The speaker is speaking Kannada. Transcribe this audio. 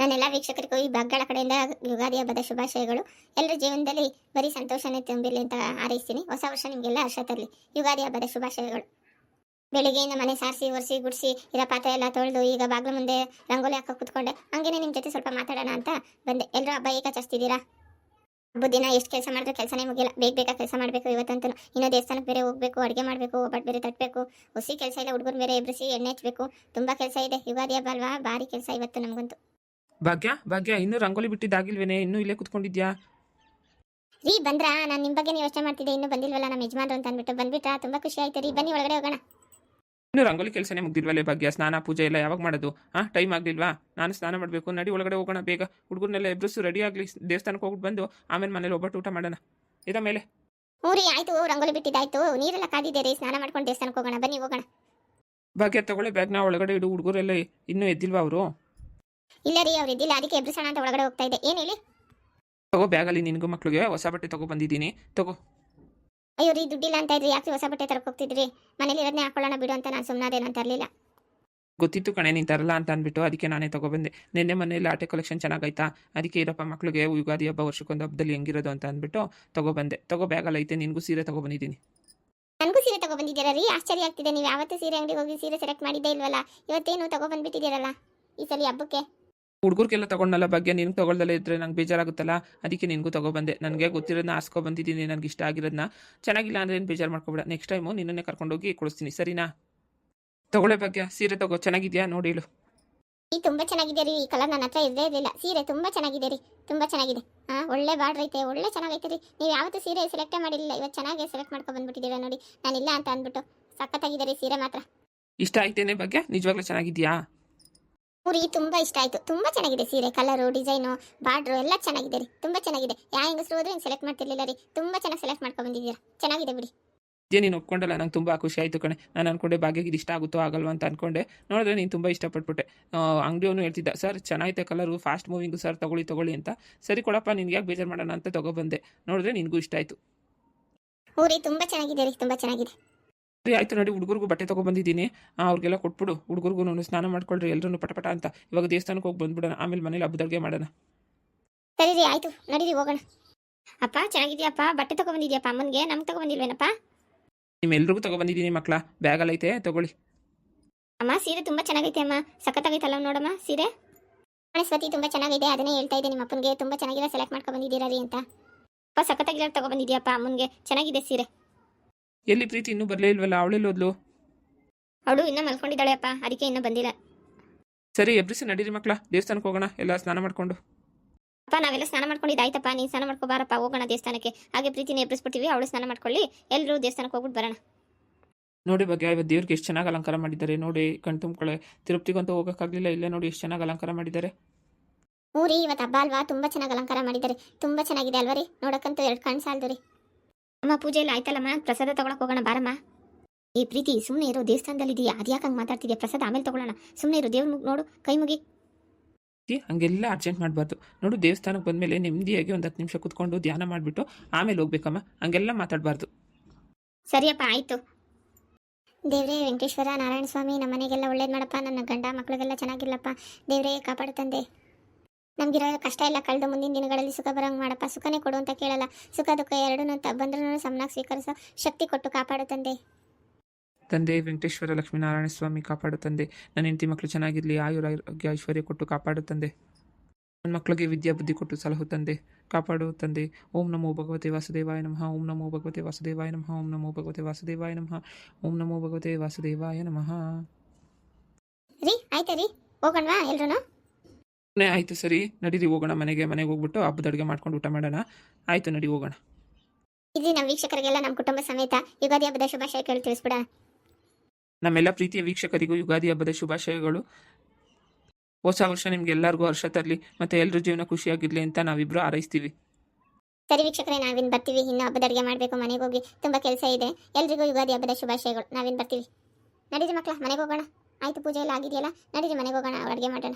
ನನ್ನೆಲ್ಲ ವೀಕ್ಷಕರಿಗೂ ಈ ಬಗ್ಗಳ ಕಡೆಯಿಂದ ಯುಗಾದಿ ಹಬ್ಬದ ಶುಭಾಶಯಗಳು. ಎಲ್ಲರ ಜೀವನದಲ್ಲಿ ಬರೀ ಸಂತೋಷನೇ ತುಂಬಿರಲಿ ಅಂತ ಹಾರೈಸ್ತೀನಿ. ಹೊಸ ವರ್ಷ ನಿಮಗೆಲ್ಲ ಹರ್ಷ ತರಲಿ. ಯುಗಾದಿ ಹಬ್ಬದ ಶುಭಾಶಯಗಳು. ಬೆಳಿಗ್ಗೆಯಿಂದ ಮನೆ ಸಾರಿಸಿ, ಒರೆಸಿ, ಗುಡಿಸಿ, ಇರೋ ಪಾತ್ರ ಎಲ್ಲ ತೊಳೆದು ಈಗ ಬಾಗಿಲು ಮುಂದೆ ರಂಗೋಲಿ ಹಾಕೋ ಕೂತ್ಕೊಂಡೆ. ಹಂಗೇನೆ ನಿಮ್ಮ ಜೊತೆ ಸ್ವಲ್ಪ ಮಾತಾಡೋಣ ಅಂತ ಬಂದೆ. ಎಲ್ಲರೂ ಹಬ್ಬ ಈಗ ಚಸ್ತಿದ್ದೀರಾ ಹಬ್ಬದ ದಿನ ಎಷ್ಟು ಕೆಲಸ ಮಾಡಿದ್ರೆ ಕೆಲಸನೇ ಮುಗಿಲ್ಲ ಬೇಗ ಬೇಗ ಕೆಲಸ ಮಾಡಬೇಕು ಇವತ್ತಂತೂ ಇನ್ನೂ ದೇವಸ್ಥಾನಕ್ಕೆ ಬೇರೆ ಹೋಗಬೇಕು, ಅಡುಗೆ ಮಾಡಬೇಕು, ಒಬ್ಬಟ್ಟು ಬೇರೆ ತಟ್ಟಬೇಕು ಹುಸಿ ಕೆಲಸ ಇಲ್ಲ ಹುಡುಗರು ಬೇರೆ ಎಬ್ಬರಿಸಿ ಎಣ್ಣೆ ಹಚ್ಚಬೇಕು ತುಂಬ ಕೆಲಸ ಇದೆ. ಯುಗಾದಿ ಹಬ್ಬ ಅಲ್ವಾ? ಭಾರಿ ಕೆಲಸ ಇವತ್ತು ನಮಗಂತೂ. ಭಾಗ್ಯ ಭಾಗ್ಯ ಇನ್ನೂ ರಂಗೋಲಿ ಬಿಟ್ಟಿದ್ದಾಗಿಲ್ವೇನೆ? ಇನ್ನೂ ಇಲ್ಲೇ ಕುತ್ಕೊಂಡಿದ್ಯಾ? ರೀ ಬಂದ್ರಾ? ನಾನು ನಿಮ್ಮ ಬಗ್ಗೆ ಯೋಚನೆ ಮಾಡ್ತಿದ್ದೆ. ಇನ್ನೂ ಬಂದಿಲ್ವಲ್ಲ ನಮ್ಮ ಯಜಮಾನ್ರು ಅಂತ ಅಂದ್ಬಿಟ್ಟು. ಬಂದ್ಬಿಟ್ರಾ? ತುಂಬ ಖುಷಿ ಆಯ್ತು ರೀ. ಬನ್ನಿ ಒಳಗಡೆ ಹೋಗೋಣ. ಇನ್ನು ರಂಗೋಲಿ ಕೆಲಸನೇ ಮುಗ್ದಿಲ್ವಲ್ಲೇ ಭಾಗ್ಯ? ಸ್ನಾನ ಪೂಜೆ ಎಲ್ಲ ಯಾವಾಗ ಮಾಡೋದು? ಹಾಂ ಟೈಮ್ ಆಗಲಿಲ್ವಾ? ನಾನು ಸ್ನಾನ ಮಾಡಬೇಕು. ನಡಿ ಒಳಗಡೆ ಹೋಗೋಣ ಬೇಗ. ಹುಡುಗರನ್ನೆಲ್ಲ ಎಬ್ರಿಸು ರೆಡಿ ಆಗಲಿ. ದೇವಸ್ಥಾನಕ್ಕೆ ಹೋಗ್ಬಿಟ್ಟು ಬಂದು ಆಮೇಲೆ ಮನೇಲಿ ಒಬ್ಬಟ್ಟು ಊಟ ಮಾಡೋಣ. ಇದ ಮೇಲೆ. ಹ್ಞೂ ರೀ ಆಯ್ತು. ರಂಗೋಲಿ ಬಿಟ್ಟಿದ್ದಾಯ್ತು. ನೀರೆಲ್ಲ ಕಾದಿದೆ ರೀ. ಸ್ನಾನ ಮಾಡ್ಕೊಂಡು ದೇವಸ್ಥಾನಕ್ಕೆ ಹೋಗೋಣ. ಬನ್ನಿ ಹೋಗೋಣ. ಭಾಗ್ಯ ತಗೊಳ್ಳಿ ಬ್ಯಾಗ್ನ ಒಳಗಡೆ ಇಡು. ಹುಡುಗರೆಲ್ಲ ಇನ್ನೂ ಎದ್ದಿಲ್ವಾ ಅವರು? ಇಲ್ಲ ರೀ ಅವ್ರು ಇದ್ದಿಲ್ಲ. ಅದಕ್ಕೆ ಎಬ್ರಿಸೋಣ ಅಂತ ಒಳಗಡೆ ಹೋಗ್ತಾ ಇದ್ದೆ. ಏನು ಹೇಳಿ? ತಗೋ ಬ್ಯಾಗಲ್ಲಿ ನಿನಗೂ ಮಕ್ಳಿಗೆ ಹೊಸ ಬಟ್ಟೆ ತಗೋ ಬಂದಿದ್ದೀನಿ. ತಗೋ. ಅಯ್ಯೋ ರೀ ದುಡ್ಡಿಲ್ಲ ಅಂತ ಇದ್ರಿ. ಯಾಕೆ ಹೊಸ ಬಟ್ಟೆ ತರಕ್ಕೆ ಹೋಗ್ತಿದ್ರಿ? ಮನೇಲಿ ಇರೋದನ್ನೇ ಹಾಕೊಳ್ಳೋಣ ಬಿಡು ಅಂತ ನಾನು ಸುಮ್ಮನಾದೇನು ಇರಲಿಲ್ಲ ಗೊತ್ತಿತ್ತು ಕಣೆ ನೀನು ತರಲ್ಲ ಅಂತ ಅಂದ್ಬಿಟ್ಟು ಅದಕ್ಕೆ ನಾನೇ ತಗೊಬಂದೆ ನಿನ್ನೆ ಮನೇಲಿ ಆಟೆ ಕಲೆಕ್ಷನ್ ಚೆನ್ನಾಗೈತಾ ಅದಕ್ಕೆ ಇರಪ್ಪ ಮಕ್ಳಿಗೆ ಯುಗಾದಿ ಹಬ್ಬ ವರ್ಷಕ್ಕೊಂದು ಹಬ್ಬದಲ್ಲಿ ಹೆಂಗಿರೋದು ಅಂತ ಅಂದ್ಬಿಟ್ಟು ತಗೊಬಂದೆ ತಗೋ ಬ್ಯಾಗಲ್ಲಿ ಐತೆ ನಿನಗೂ ಸೀರೆ ತಗೊಬಂದಿದ್ದೀನಿ ನನಗೂ ಸೀರೆ ತಗೊಬಂದಿದ್ದೀರಾ ರೀ? ಆಶ್ಚರ್ಯ ಆಗ್ತಿದೆ. ನೀವು ಯಾವತ್ತೂ ಸೀರೆ ಅಂಗಡಿಗೆ ಹೋಗಿ ಸೀರೆ ಸೆಲೆಕ್ಟ್ ಮಾಡಿದ್ದೇ ಇಲ್ವಲ್ಲ? ಇವತ್ತೇನು ತಗೊಬಂದ್ಬಿಟ್ಟಿದ್ದೀರಲ್ಲ ಈ ಸಲ ಹಬ್ಬಕ್ಕೆ? ಹುಡುಗರಿಗೆಲ್ಲ ತಗೊಂಡಲ್ಲ ಬಗ್ಗೆ ನಿನ್ಗೆ ತಗೊಳ್ದಲ್ಲ ಇದ್ರೆ ನಂಗೆ ಬೇಜಾರಾಗುತ್ತಲ್ಲ? ಅದಕ್ಕೆ ನಿನಗೂ ತಗೊಬಂದೆ. ನನಗೆ ಗೊತ್ತಿರೋದನ್ನ ಆಸ್ಕೊ ಬಂದಿದ್ದೀನಿ ನನಗೆ ಇಷ್ಟ ಆಗಿರೋದನ್ನ ಚೆನ್ನಾಗಿಲ್ಲ ಅಂದ್ರೆ ಏನು ಬೇಜಾರು ಮಾಡ್ಕೊಬೇಡ. ನೆಕ್ಸ್ಟ್ ಟೈಮು ನಿನ್ನನ್ನೇ ಕರ್ಕೊಂಡೋಗಿ ಕೊಡಿಸ್ತೀನಿ. ಸರಿನಾ? ತಗೊಳ್ಳೆ ಬಗ್ಗೆ ಸೀರೆ ತಗೋ. ಚೆನ್ನಾಗಿದ್ಯಾ? ನೋಡಿ ಹೇಳು. ಈ ತುಂಬಾ ಚೆನ್ನಾಗಿದೆ ರೀ? ಈ ಕಲರ್ ನನ್ನ ಹತ್ರ ಇದ್ದೇ ಇರಲಿಲ್ಲ. ಸೀರೆ ತುಂಬಾ ಚೆನ್ನಾಗಿದೆ ರೀ. ತುಂಬಾ ಚೆನ್ನಾಗಿದೆ. ಹಾ ಒಳ್ಳೆ ಬಾರ್ಡ್ರ್ ಐತೆ. ಒಳ್ಳೆ ಚೆನ್ನಾಗೈತೆ ರೀ. ನೀವು ಯಾವತ್ತೂ ಸೀರೆ ಸೆಲೆಕ್ಟ್ ಮಾಡಿಲ್ಲ ಇವತ್ತು ಚೆನ್ನಾಗಿ ಸೆಲೆಕ್ಟ್ ಮಾಡ್ಕೊಂಡು ಬಂದ್ಬಿಟ್ಟಿದ್ದೀರಾ ನೋಡಿ. ನಾನಿಲ್ಲ ಅಂತ ಅಂದ್ಬಿಟ್ಟು ಸಖತ್ತಾಗಿದೆ ರೀ ಸೀರೆ ಮಾತ್ರ. ಇಷ್ಟ ಆಯ್ತೇನೆ ಬಗ್ಗೆ ನಿಜವಾಗ್ಲೂ ಚೆನ್ನಾಗಿದ್ಯಾ? ಊರಿ ತುಂಬ ಇಷ್ಟ ಆಯ್ತು. ತುಂಬಾ ಚೆನ್ನಾಗಿದೆ ಸೀರೆ ಕಲರು ಡಿಸೈನು ಬಾರ್ಡ್ರು ಎಲ್ಲ ಚೆನ್ನಾಗಿದೆ ರೀ. ತುಂಬಾ ಚೆನ್ನಾಗಿದೆ. ಯಾವ ಹೆಂಗಸರು ಹೋದ್ರೆ ಹಿಂಗೆ ಸೆಲೆಕ್ಟ್ ಮಾಡ್ತಿರ್ಲಿಲ್ಲ ರೀ. ತುಂಬಾ ಚೆನ್ನಾಗಿ ಸೆಲೆಕ್ಟ್ ಮಾಡ್ಕೊಂಡು ಬಂದಿದ್ದೀರಾ ಚೆನ್ನಾಗಿದೆ ಬಿಡಿ. ಇದೇ ನೀನು ಒಪ್ಕೊಂಡಲ್ಲ ನಂಗೆ ತುಂಬ ಖುಷಿ ಆಯಿತು ಕಣೆ. ನಾನು ಅನ್ಕೊಂಡೆ ಇದು ಇಷ್ಟ ಆಗುತ್ತೋ ಆಗಲ್ವಾ ಅಂತ ಅನ್ಕೊಂಡೆ. ನೋಡಿದ್ರೆ ನೀನು ತುಂಬ ಇಷ್ಟಪಟ್ಬಿಟ್ಟೆ. ಅಂಗಡಿಯವನು ಹೇಳ್ತಿದ್ದ ಸರ್ ಚೆನ್ನಾಗೈತೆ ಕಲರು ಫಾಸ್ಟ್ ಮೂವಿಂಗು ಸರ್ ತಗೊಳ್ಳಿ ತಗೊಳ್ಳಿ ಅಂತ. ಸರಿ ಕೊಡಪ್ಪ ನಿನ್ಗೆ ಯಾಕೆ ಬೇಜಾರು ಮಾಡೋಣ ಅಂತ ತೊಗೊಬಂದೆ. ನೋಡಿದ್ರೆ ನಿನಗೂ ಇಷ್ಟ ಆಯಿತು. ಊರಿ ತುಂಬಾ ಚೆನ್ನಾಗಿದೆ ರೀ ತುಂಬಾ ಚೆನ್ನಾಗಿದೆ. ಸರಿ ಆಯಿತು ನೋಡಿ ಹುಡುಗರಿಗೂ ಬಟ್ಟೆ ತೊಗೊಬಂದಿದ್ದೀನಿ ಅವ್ರಿಗೆಲ್ಲ ಕೊಟ್ಬಿಡು. ಹುಡುಗರಿಗೂ ಸ್ನಾನ ಮಾಡ್ಕೊಳ್ರಿ ಎಲ್ಲರೂ ಪಟಪಟ ಅಂತ. ಇವಾಗ ದೇವಸ್ಥಾನಕ್ಕೆ ಹೋಗಿ ಬಂದ್ಬಿಡೋಣ ಆಮೇಲೆ ಮನೇಲಿ ಹಬ್ಬದ ಅಡುಗೆ ಮಾಡೋಣ. ಸರಿ ರೀ ಆಯ್ತು. ನಡೀರಿ ಹೋಗೋಣ. ಅಪ್ಪ ಚೆನ್ನಾಗಿದ್ಯಾಪ್ಪ? ಬಟ್ಟೆ ತಗೊಬಂದಿದ್ಯಪ್ಪ ಅಮ್ಮನಿಗೆ? ನಮ್ಗೆ ತಗೊಬಂದಿಲ್ವೇನಪ್ಪ ನಿಮ್ಮೆಲ್ರಿಗೂ ತೊಗೊಬಂದಿದ್ದೀನಿ ಮಕ್ಕಳ ಬ್ಯಾಗಲ್ಲೈತೆ ತಗೊಳ್ಳಿ. ಅಮ್ಮ ಸೀರೆ ತುಂಬಾ ಚೆನ್ನಾಗೈತೆ ಅಮ್ಮ. ಸಖತ್ತಾಗೈತಲ್ಲ ನೋಡಮ್ಮ ಸೀರೆ? ಸ್ವತಿ ತುಂಬಾ ಚೆನ್ನಾಗಿದೆ ಅದನ್ನೇ ಹೇಳ್ತಾ ಇದ್ದೆ ನಿಮ್ಮ ಅಪ್ಪನಿಗೆ. ತುಂಬಾ ಚೆನ್ನಾಗಿರೋ ಸೆಲೆಕ್ಟ್ ಮಾಡ್ಕೊಂಡು ಬಂದಿದ್ದೀರಾ ರೀ ಅಂತ. ಅಪ್ಪ ಸಖತ್ತಾಗಿರೋ ತಗೊಬಂದಿದ್ಯಪ್ಪ ಅಮ್ಮನಿಗೆ. ಚೆನ್ನಾಗಿದೆ ಸೀರೆ. ಎಲ್ಲಿ ಪ್ರೀತಿ ಇನ್ನೂ ಬರಲೇ ಇಲ್ವಲ್ಲ? ಅವಳೆಲ್ಲ ಹೋದ್ಲು? ಅವಳು ಇನ್ನೂ ಮಲ್ಕೊಂಡಿದ್ದಾಳೆ ಅಪ್ಪ. ಅದಕ್ಕೆ ಇನ್ನೂ ಬಂದಿಲ್ಲ. ಸರಿ ಎಬ್ರಿಸಿ ನಡೀರಿ ಮಕ್ಕಳ. ದೇವಸ್ಥಾನಕ್ಕೆ ಹೋಗೋಣ. ಎಲ್ಲ ಸ್ನಾನ ಮಾಡ್ಕೊಂಡು. ಅಪ್ಪ ನಾವೆಲ್ಲ ಸ್ನಾನ ಮಾಡ್ಕೊಂಡಿದ್ದು ಆಯ್ತಪ್ಪ. ನೀನು ಸ್ನಾನ ಮಾಡ್ಕೋಬಾರಪ್ಪ. ಹೋಗೋಣ ದೇವಸ್ಥಾನಕ್ಕೆ. ಹಾಗೆ ಪ್ರೀತಿನ ಎಬ್ರಿಸ್ಬಿಡ್ತೀವಿ. ಅವಳು ಸ್ನಾನ ಮಾಡ್ಕೊಳ್ಳಿ. ಎಲ್ಲರೂ ದೇವಸ್ಥಾನಕ್ಕೆ ಹೋಗ್ಬಿಟ್ಟು ಬರೋಣ. ನೋಡಿ ಬಗ್ಗೆ ಇವತ್ತು ದೇವ್ರಿಗೆ ಎಷ್ಟು ಚೆನ್ನಾಗಿ ಅಲಂಕಾರ ಮಾಡಿದ್ದಾರೆ. ನೋಡಿ ಕಣ್ ತುಂಬ್ಕೊಳ್ಳೆ. ತಿರುಪ್ತಿಗಂತೂ ಹೋಗೋಕ್ಕಾಗಲಿಲ್ಲ. ಇಲ್ಲ ನೋಡಿ ಎಷ್ಟು ಚೆನ್ನಾಗಿ ಅಲಂಕಾರ ಮಾಡಿದ್ದಾರೆ. ಊರಿ ಇವತ್ತು ಹಬ್ಬ ಅಲ್ವಾ? ತುಂಬ ಚೆನ್ನಾಗಿ ಅಲಂಕಾರ ಮಾಡಿದ್ದಾರೆ. ತುಂಬ ಚೆನ್ನಾಗಿದೆ ಅಲ್ವಾ ರೀ? ನೋಡಕ್ಕಂತೂ ಎರಡು ಕಣ್ಣು ಸಾಲದು ರೀ. ಅಮ್ಮ ಪೂಜೆ ಎಲ್ಲ ಆಯ್ತಲ್ಲಮ್ಮ? ಪ್ರಸಾದ ತಗೊಳಕ್ ಹೋಗೋಣ ಬಾರಮ್ಮ. ಈ ಪ್ರೀತಿ ಸುಮ್ಮನೆ ಇರೋ ದೇವಸ್ಥಾನದಲ್ಲಿ ಇದೆಯಾ? ಅದ್ಯಾಕೆ ಹಂಗೆ ಮಾತಾಡ್ತಿದ್ಯಾ? ಪ್ರಸಾದ ಆಮೇಲೆ ತಗೊಳ್ಳೋಣ ಸುಮ್ಮನೆ ಇರೋ ದೇವ್ರ ನೋಡು ಕೈ ಮುಗಿ. ಹಂಗೆಲ್ಲ ಅರ್ಜೆಂಟ್ ಮಾಡಬಾರ್ದು. ನೋಡು ದೇವಸ್ಥಾನಕ್ಕೆ ಬಂದಮೇಲೆ ನೆಮ್ಮದಿಯಾಗಿ ಒಂದು ಹತ್ತು ನಿಮಿಷ ಕುತ್ಕೊಂಡು ಧ್ಯಾನ ಮಾಡಿಬಿಟ್ಟು ಆಮೇಲೆ ಹೋಗ್ಬೇಕಮ್ಮ. ಹಂಗೆಲ್ಲ ಮಾತಾಡಬಾರ್ದು. ಸರಿಯಪ್ಪ ಆಯ್ತು. ದೇವ್ರೇ ವೆಂಕಟೇಶ್ವರ ನಾರಾಯಣ ಸ್ವಾಮಿ ನಮ್ಮನೆಗೆಲ್ಲ ಒಳ್ಳೇದು ಮಾಡಪ್ಪ. ನನ್ನ ಗಂಡ ಮಕ್ಕಳಿಗೆಲ್ಲ ಚೆನ್ನಾಗಿರ್ಲಪ್ಪ. ದೇವ್ರೇ ಕಾಪಾಡು ತಂದೆ. ನಮ್ಗಿರೋ ಕಷ್ಟ ಎಲ್ಲ ಕಳೆದು ಮುಂದಿನ ದಿನಗಳಲ್ಲಿ ಸುಖ ಬರಂಗ ಮಾಡಪ್ಪ ಸುಖನೇ ಕೊಡು ಅಂತ ಕೇಳಲ್ಲ. ಸುಖ ದುಃಖ ಎರಡೂ ಬಂದ್ರೂ ಸಮನಾಗಿ ಸ್ವೀಕರಿಸೋ ಶಕ್ತಿ ಕೊಟ್ಟು ಕಾಪಾಡು ತಂದೆ. ತಂದೆ ವೆಂಕಟೇಶ್ವರ ಲಕ್ಷ್ಮೀನಾರಾಯಣ ಸ್ವಾಮಿ ಕಾಪಾಡು ತಂದೆ. ನನ್ನ ಹೆಂಡತಿ ಮಕ್ಕಳು ಚೆನ್ನಾಗಿರಲಿ ಆಯುರ ಆರೋಗ್ಯ ಐಶ್ವರ್ಯ ಕೊಟ್ಟು ಕಾಪಾಡು ತಂದೆ. ನನ್ನ ಮಕ್ಕಳಿಗೆ ವಿದ್ಯಾ ಬುದ್ಧಿ ಕೊಟ್ಟು ಸಲಹು ತಂದೆ. ಕಾಪಾಡು ತಂದೆ. ಓಂ ನಮೋ ಭಗವತೆ ವಾಸುದೇವಾಯ ನಮಃ ಓಂ ನಮೋ ಭಗವತೆ ವಾಸುದೇವಾಯ ನಮಃ ಓಂ ನಮೋ ಭಗವತೆ ವಾಸುದೇವಾಯ ನಮಃ ಓಂ ನಮೋ ಭಗವತೆ ವಾಸುದೇವಾಯ ನಮಃ. ರೀ ಆಯ್ತಾ ರೀ ಹೋಗೋಣವಾ ಎಲ್ರೂ ಆಯಿತು ಸರಿ ನಡೀರಿ ಹೋಗೋಣ ಮನೆಗೆ ಮನೆಗೆ ಹೋಗ್ಬಿಟ್ಟು ಹಬ್ಬದ ಅಡುಗೆ ಮಾಡ್ಕೊಂಡು ಊಟ ಮಾಡೋಣ. ಆಯಿತು ನಡಿ ಹೋಗೋಣ. ಇಲ್ಲಿ ನಮ್ಮ ವೀಕ್ಷಕರಿಗೆಲ್ಲ ನಮ್ಮ ಕುಟುಂಬ ಸಮೇತ ಯುಗಾದಿ ಹಬ್ಬದ ಶುಭಾಶಯಗಳು ಕೇಳಿ ತಿಳಿಸ್ಬಿಡೋಣ. ನಮ್ಮೆಲ್ಲ ಪ್ರೀತಿಯ ವೀಕ್ಷಕರಿಗೂ ಯುಗಾದಿ ಹಬ್ಬದ ಶುಭಾಶಯಗಳು. ಹೊಸ ವರ್ಷ ನಿಮ್ಗೆ ಎಲ್ಲರಿಗೂ ಹರ್ಷ ತರಲಿ ಮತ್ತೆ ಎಲ್ಲರ ಜೀವನ ಖುಷಿಯಾಗಿರ್ಲಿ ಅಂತ ನಾವಿಬ್ಬರು ಹಾರೈಸ್ತೀವಿ. ಸರಿ ವೀಕ್ಷಕರೇ ನಾವಿನ್ ಬರ್ತೀವಿ. ಇನ್ನು ಹಬ್ಬದ ಅಡುಗೆ ಮಾಡಬೇಕು ಮನೆಗೆ ಹೋಗಿ ತುಂಬ ಕೆಲಸ ಇದೆ. ಎಲ್ರಿಗೂ ಯುಗಾದಿ ಹಬ್ಬದ ಶುಭಾಶಯಗಳು. ನಾವಿನ್ ಬರ್ತೀವಿ. ನಡೀರಿ ಮಕ್ಕಳ ಮನೆಗೆ ಹೋಗೋಣ. ಆಯ್ತು ಪೂಜೆ ಎಲ್ಲ ಆಗಿದೆಯಲ್ಲ? ನಡೀರಿ ಮನೆಗೆ ಹೋಗೋಣ ಅಡುಗೆ ಮಾಡೋಣ.